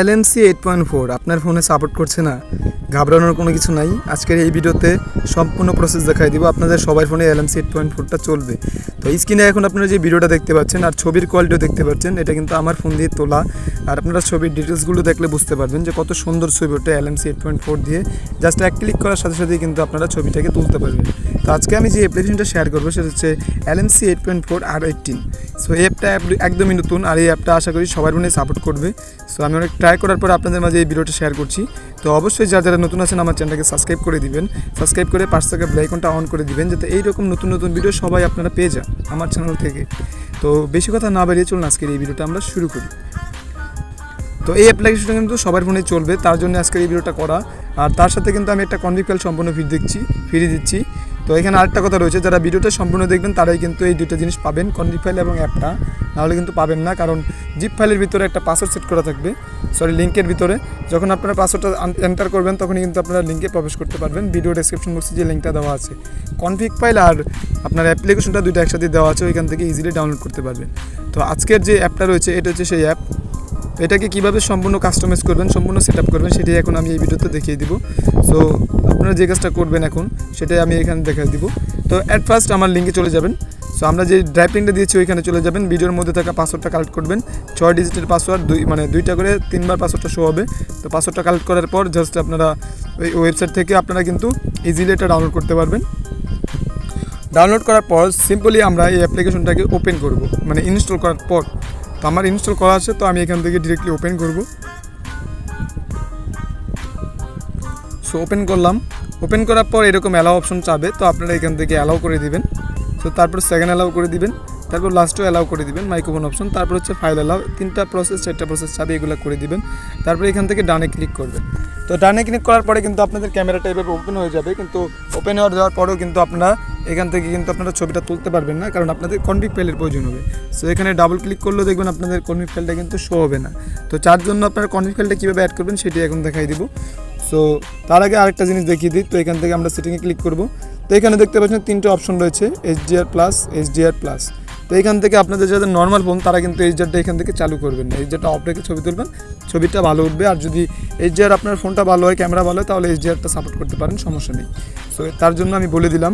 LMC eight point four, আপনার ফোনে support করছে না, ঘাবড়ানোর কোনো কিছু নাই। আজকের এই ভিডিওতে সম্পূর্ণ প্রসেস দেখাই দিব, আপনাদের সবার ফোনে এলএমসি এইট পয়েন্ট ফোরটা চলবে। তো স্ক্রিনে এখন আপনারা যে ভিডিওটা দেখতে পাচ্ছেন আর ছবির কোয়ালিটিও দেখতে পাচ্ছেন, এটা কিন্তু আমার ফোন দিয়ে তোলা। আর আপনারা ছবির ডিটেলসগুলো দেখলে বুঝতে পারবেন যে কত সুন্দর ছবি ওটা এলএমসি এইট পয়েন্ট ফোর দিয়ে। জাস্ট এক ক্লিক করার সাথে সাথেই কিন্তু আপনারা ছবিটাকে তুলতে পারবেন। তো আজকে আমি যে অ্যাপ্লিকেশনটা শেয়ার করব, সেটা হচ্ছে এলএমসি এইট পয়েন্ট ফোর আর এইটিন সো এই অ্যাপটা একদমই নতুন আর এই অ্যাপটা আশা করি সবার মনে সাপোর্ট করবে। সো আমি অনেক ট্রাই করার পর আপনাদের মাঝে এই ভিডিওটা শেয়ার করছি। তো অবশ্যই যারা যারা নতুন আছেন, আমার চ্যানেলটাকে সাবস্ক্রাইব করে দিবেন। সাবস্ক্রাইব করে পাঁচ থেকে ব্লাইকনটা অন করে দিবেন, যাতে এইরকম নতুন নতুন ভিডিও সবাই আপনারা পেয়ে যান আমার চ্যানেল থেকে। তো বেশি কথা না বাড়িয়ে চলুন, আজকের এই ভিডিওটা আমরা শুরু করি। তো এই অ্যাপ্লিকেশনটা কিন্তু সবার ফোনে চলবে, তার জন্য আজকের এই ভিডিওটা করা। আর তার সাথে কিন্তু আমি একটা কনভিক ফাইল সম্পূর্ণ ফির দেখছি ফিরে দিচ্ছি। তো এখানে আরেকটা কথা রয়েছে, যারা ভিডিওটা সম্পূর্ণ দেখবেন তারাই কিন্তু এই দুটো জিনিস পাবেন কনভিক ফাইল এবং অ্যাপটা নাহলে কিন্তু পাবেন না, কারণ জিপ ফাইলের ভিতরে একটা পাসওয়ার্ড সেট করা থাকবে সরি লিঙ্কের ভিতরে। যখন আপনারা পাসওয়ার্ডটা এন্টার করবেন, তখনই কিন্তু আপনারা লিঙ্কে প্রবেশ করতে পারবেন। ভিডিও ডেসক্রিপশন বক্সে যে লিঙ্কটা দেওয়া আছে। কনফিক ফাইল আর আপনার অ্যাপ্লিকেশনটা দুটো একসাথে দেওয়া আছে, ওইখান থেকে ইজিলি ডাউনলোড করতে পারবেন। তো আজকের যে অ্যাপটা রয়েছে, এটা হচ্ছে সেই অ্যাপ এটাকে কীভাবে সম্পূর্ণ কাস্টমাইজ করবেন, সম্পূর্ণ সেট করবেন, সেটাই এখন আমি এই ভিডিওতে দেখিয়ে দিব। সো আপনারা যে কাজটা করবেন এখন, সেটাই আমি এখানে দেখাই দিব। তো অ্যাট ফার্স্ট আমার লিঙ্কে চলে যাবেন। সো আমরা যে ড্রাইভ লিঙ্কটা দিয়েছি, ওইখানে চলে যাবেন। ভিডিওর মধ্যে থাকা পাসওয়ার্ডটা কালেক্ট করবেন। ছয় ডিজিটের পাসওয়ার্ড দুই মানে দুইটা করে তিনবার পাসওয়ার্ডটা শো হবে। তো পাসওয়ার্ডটা কালেক্ট করার পর জাস্ট আপনারা ওই ওয়েবসাইট থেকে আপনারা কিন্তু ইজিলি এটা ডাউনলোড করতে পারবেন। ডাউনলোড করার পর সিম্পলি আমরা এই অ্যাপ্লিকেশনটাকে ওপেন করব। মানে ইনস্টল করার পর। তো আমার ইনস্টল করা আছে, তো আমি এখান থেকে ডিরেক্টলি ওপেন করব। সো ওপেন করলাম। ওপেন করার পর এরকম অ্যালাও অপশন চাবে, তো আপনারা এখান থেকে অ্যালাও করে দিবেন। তো তারপর সেকেন্ড অ্যালাও করে দিবেন। তারপর লাস্টও অ্যালাউ করে দিবেন মাইক্রোফোন অপশন তারপর হচ্ছে ফাইল অ্যালাউ তিনটা প্রসেস চারটা প্রসেস চাবে এগুলো করে দিবেন, তারপর এখান থেকে ডানে ক্লিক করবেন। তো ডানে ক্লিক করার পরে কিন্তু আপনাদের ক্যামেরাটা এভাবে ওপেন হয়ে যাবে, কিন্তু ওপেন হওয়ার যাওয়ার পরেও কিন্তু আপনারা এখান থেকে কিন্তু আপনারা ছবিটা তুলতে পারবেন না, কারণ আপনাদের কনভিক ফাইলের প্রয়োজন হবে। সো এখানে ডাবল ক্লিক করলেও দেখবেন আপনাদের কনভিক ফাইলটা কিন্তু শো হবে না। তো চার জন্য আপনারা কনভিক ফাইলটা কীভাবে অ্যাড করবেন সেটি এখন দেখাই দিব। সো তার আগে আরেকটা জিনিস দেখিয়ে দিই, তো এখান থেকে আমরা সেটিংয়ে ক্লিক করব। তো এখানে দেখতে পাচ্ছেন তিনটে অপশন রয়েছে এইচডিআর প্লাস এইচডিআর প্লাস তো এখান থেকে আপনাদের যাদের নর্মাল ফোন তারা কিন্তু এইচডিআরটা এখান থেকে চালু করবেন। না এইচডিআরটা অফ রেখে ছবি তুলবেন, ছবিটা ভালো উঠবে। আর যদি এইচডিআর আপনার ফোনটা ভালো হয় ক্যামেরা ভালো হয়, তাহলে এইচডিআরটা সাপোর্ট করতে পারেন, সমস্যা নেই। সো তার জন্য আমি বলে দিলাম,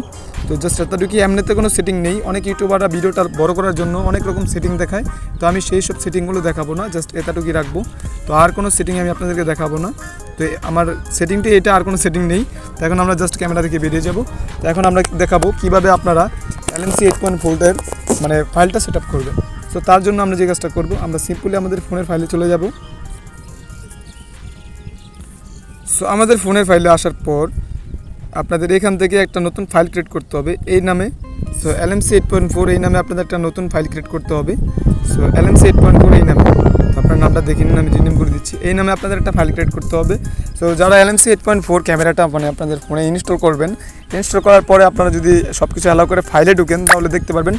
তো জাস্ট এতটুকু এমনিতে কোনো সেটিং নেই। অনেক ইউটিউবাররা ভিডিওটা বড় করার জন্য অনেক রকম সেটিং দেখায়। তো আমি সেই সব সেটিংগুলো দেখাবো না জাস্ট এতটুকুই রাখব। তো আর কোনো সেটিং আমি আপনাদেরকে দেখাবো না। তো আমার সেটিংটি এটা, আর কোনো সেটিং নেই। তো এখন আমরা জাস্ট ক্যামেরা থেকে বেরিয়ে যাব। তো এখন আমরা দেখাবো কীভাবে আপনারা এলএনসি এইট পয়েন্ট ফোল্ডের মানে ফাইলটা সেট আপ করবেন তো তার জন্য আমরা যে কাজটা করব, আমরা সিম্পলি আমাদের ফোনের ফাইলে চলে যাব। সো আমাদের ফোনের ফাইলে আসার পর আপনাদের এখান থেকে একটা নতুন ফাইল ক্রিয়েট করতে হবে এই নামে। So LMC eight point four এই নামে আপনাদের একটা নতুন ফাইল ক্রিয়েট করতে হবে। So LMC eight point four এই নামে। আপনার নামটা দেখে নিন, আমি রিনেম করে দিচ্ছি। এই নামে আপনাদের একটা ফাইল ক্রিয়েট করতে হবে। সো যারা এলএমসি এইট পয়েন্ট ফোর ক্যামেরাটা মানে আপনাদের ফোনে ইনস্টল করবেন ইনস্টল করার পরে আপনারা যদি সব কিছু অ্যালাউ করে ফাইলে ঢুকেন, তাহলে দেখতে পারবেন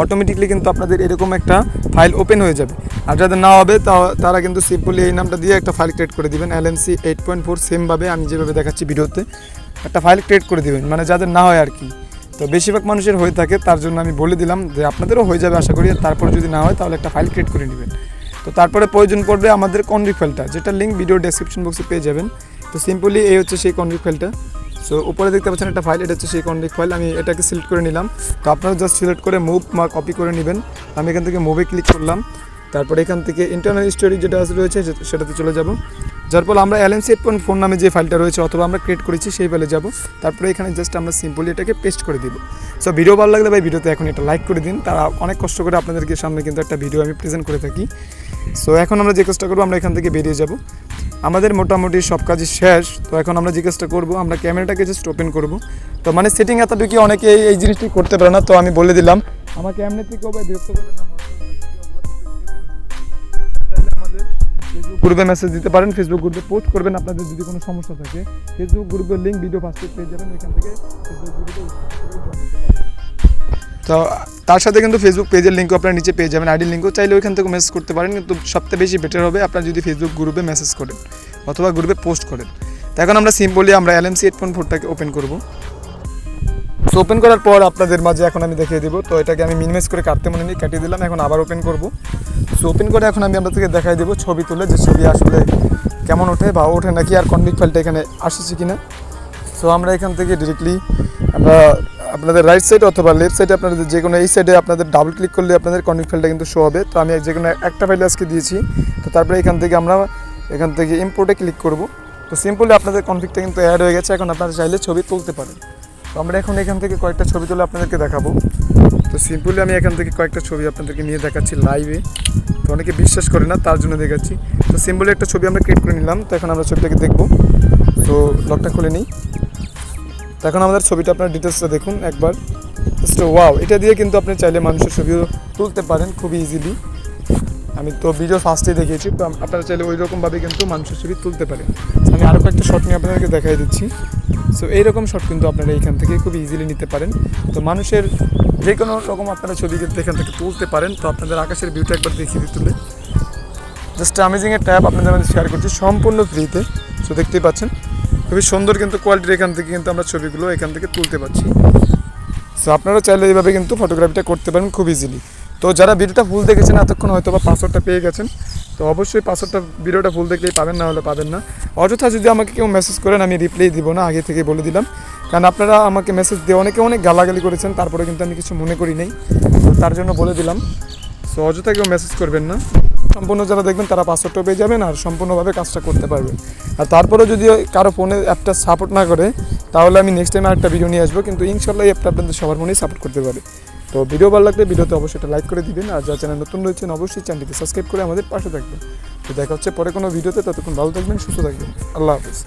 অটোমেটিকলি কিন্তু আপনাদের এরকম একটা ফাইল ওপেন হয়ে যাবে। আর যাদের না হবে তারা কিন্তু সিম্পলি এই নামটা দিয়ে একটা ফাইল ক্রিয়েট করে দিবেন। এলএমসি এইট পয়েন্ট ফোর সেমভাবে আমি যেভাবে দেখাচ্ছি ভিডিওতে, একটা ফাইল ক্রিয়েট করে দিবেন। মানে যাদের না হয় আর কি। তো বেশিরভাগ মানুষের হয়ে থাকে, তার জন্য আমি বলে দিলাম যে আপনাদেরও হয়ে যাবে আশা করি। তারপরে যদি না হয়, তাহলে একটা ফাইল ক্রিয়েট করে নেবেন। তো তারপরে প্রয়োজন পড়বে আমাদের কনভিক ফাইলটা যেটা লিঙ্ক ভিডিও ডেসক্রিপশন বক্সে পেয়ে যাবেন। তো সিম্পলি এই হচ্ছে সেই কনভিক ফাইলটা সো উপরে দেখতে পাচ্ছেন একটা ফাইল এটা হচ্ছে সেই কন্ডিক ফাইল আমি এটাকে সিলেক্ট করে নিলাম। তো আপনারা জাস্ট সিলেক্ট করে মুভ বা কপি করে নেবেন। আমি এখান থেকে মুভে ক্লিক করলাম। তারপরে এখান থেকে ইন্টারনাল স্টোরি যেটা রয়েছে সেটাতে চলে যাব। যার ফলে আমরা এলএমসি এইট ফোন নামে যে ফাইলটা রয়েছে অথবা আমরা ক্রিয়েট করেছি সেই ফাইলে যাব। তারপরে এখানে জাস্ট আমরা সিম্পলি এটাকে পেস্ট করে দিব। সো ভিডিও ভালো লাগলে ভাই ভিডিওতে এখন এটা লাইক করে দিন। তারা অনেক কষ্ট করে আপনাদেরকে সামনে কিন্তু একটা ভিডিও আমি প্রেজেন্ট করে থাকি। সো এখন আমরা যে কাজটা করব, আমরা এখান থেকে বেরিয়ে যাব। আমাদের মোটামুটি সব কাজই শেষ। তো এখন আমরা যে কাজটা করব, আমরা ক্যামেরাটাকে জাস্ট ওপেন করব। তো মানে সেটিং এতটুকু অনেকে এই- জিনিসটি করতে পারে না। তো আমি বলে দিলাম, আমাকে এমনি থেকেও ভাই বিরক্ত করবেন না। গ্রুপে মেসেজ দিতে পারেন ফেসবুক গ্রুপে পোস্ট করবেন। আপনাদের যদি কোনো সমস্যা থাকে ফেসবুক গ্রুপের লিঙ্ক ভিডিও ফার্স্টে পেয়ে যাবেন। এখান থেকে তো, তার সাথে কিন্তু ফেসবুক পেজের লিঙ্কও আপনারা নিচে পেয়ে যাবেন। আইডি লিঙ্কও চাইলে ওইখান থেকে মেসেজ করতে পারেন। কিন্তু সবথেকে বেশি বেটার হবে আপনারা যদি ফেসবুক গ্রুপে মেসেজ করেন অথবা গ্রুপে পোস্ট করেন। তো এখন আমরা সিম্পলি আমরা এলএমসি পয়েন্ট ফোরটাকে ওপেন করব। সো ওপেন করার পর আপনাদের মাঝে এখন আমি দেখিয়ে দিব। তো এটাকে আমি মিনিমাইজ করে কাটতে মনে নেই, কাটিয়ে দিলাম, এখন আবার ওপেন করব। সো ওপেন করে এখন আমি আপনাদেরকে দেখাই দেবো ছবি তুলে যে ছবি আসলে কেমন ওঠে বা ওঠে নাকি আর কনভিক ফাইলটা এখানে আসছে কিনা। সো আমরা এখান থেকে ডিরেক্টলি আমরা আপনাদের রাইট সাইড অথবা লেফট সাইডে আপনাদের যে কোনো এই সাইডে আপনাদের ডাবল ক্লিক করলে আপনাদের কনভিক ফাইলটা কিন্তু শো হবে। তো আমি যে কোনো একটা ফাইল আজকে দিয়েছি। তো তারপরে এখান থেকে আমরা এখান থেকে ইম্পোর্টে ক্লিক করব। তো সিম্পলি আপনাদের কনফিগটা কিন্তু অ্যাড হয়ে গেছে। এখন আপনারা চাইলে ছবি তুলতে পারেন। তো আমরা এখন এখান থেকে কয়েকটা ছবি তুলে আপনাদেরকে দেখাবো। তো সিম্পলি আমি এখান থেকে কয়েকটা ছবি আপনাদেরকে নিয়ে দেখাচ্ছি লাইভে তো অনেকে বিশ্বাস করে না, তার জন্য দেখাচ্ছি। তো সিম্পলি একটা ছবি আমরা ক্রিয়েট করে নিলাম, তো এখন আমরা ছবিটাকে দেখব। তো লকটা খুলে নিই। তো এখন আমাদের ছবিটা আপনার ডিটেলসটা দেখুন একবার। ওয়াও এটা দিয়ে কিন্তু আপনি চাইলে মানুষের ছবিও তুলতে পারেন খুবই ইজিলি আমি তো ভিডিও ফার্স্টে দেখিয়েছি, তো আপনারা চাইলে ওই রকমভাবে কিন্তু মানুষের ছবি তুলতে পারেন। আমি আরও কয়েকটা শট নিয়ে আপনাদেরকে দেখাই দিচ্ছি। সো এইরকম শট কিন্তু আপনারা এইখান থেকে খুব ইজিলি নিতে পারেন। তো মানুষের যে কোনো রকম আপনারা ছবি কিন্তু এখান থেকে তুলতে পারেন। তো আপনাদের আকাশের ভিউটা একবার দেখিয়ে দিতে তুলে। জাস্ট অ্যামেজিংয়ের ট্যাব আপনাদের মধ্যে শেয়ার করছি সম্পূর্ণ ফ্রিতে সো দেখতেই পাচ্ছেন, খুবই সুন্দর কিন্তু কোয়ালিটির এখান থেকে কিন্তু আমরা ছবিগুলো এখান থেকে তুলতে পারছি। সো আপনারা চাইলে এইভাবে কিন্তু ফটোগ্রাফিটা করতে পারেন খুব ইজিলি তো যারা ভিডিওটা ফুল দেখেছেন, এতক্ষণ হয়তো বা পাসওয়ার্ডটা পেয়ে গেছেন, তো অবশ্যই পাসওয়ার্ডটা ভিডিওটা ফুল দেখলেই পাবেন না হলে পাবেন না। অযথা যদি আমাকে কেউ মেসেজ করেন, আমি রিপ্লাই দিব না, আগে থেকে বলে দিলাম। কারণ আপনারা আমাকে মেসেজ দিয়ে অনেকে অনেক গালাগালি করেছেন, তারপরে কিন্তু আমি কিছু মনে করি নাই। তো তার জন্য বলে দিলাম। সো অযথা কেউ মেসেজ করবেন না। সম্পূর্ণ যারা দেখবেন, তারা পাসওয়ার্ডটা পেয়ে যাবেন, আর সম্পূর্ণভাবে কাজটা করতে পারবেন আর তারপরে যদি কারও ফোনে অ্যাপটা সাপোর্ট না করে তাহলে আমি নেক্সট টাইম আরেকটা ভিডিও নিয়ে আসব, কিন্তু ইনশাল্লাহ এই অ্যাপটা আপনাদের সবার মনেই সাপোর্ট করতে পারে তো ভিডিও ভালো লাগলে ভিডিওতে অবশ্যই একটা লাইক করে দিবেন, আর যারা চ্যানেল নতুন রয়েছেন, অবশ্যই চ্যানেলটিকে সাবস্ক্রাইব করে আমাদের পাশে থাকবেন। তো দেখা হচ্ছে পরে কোনো ভিডিওতে ততক্ষণ ভালো থাকবেন, সুস্থ থাকবেন। আল্লাহ হাফিজ।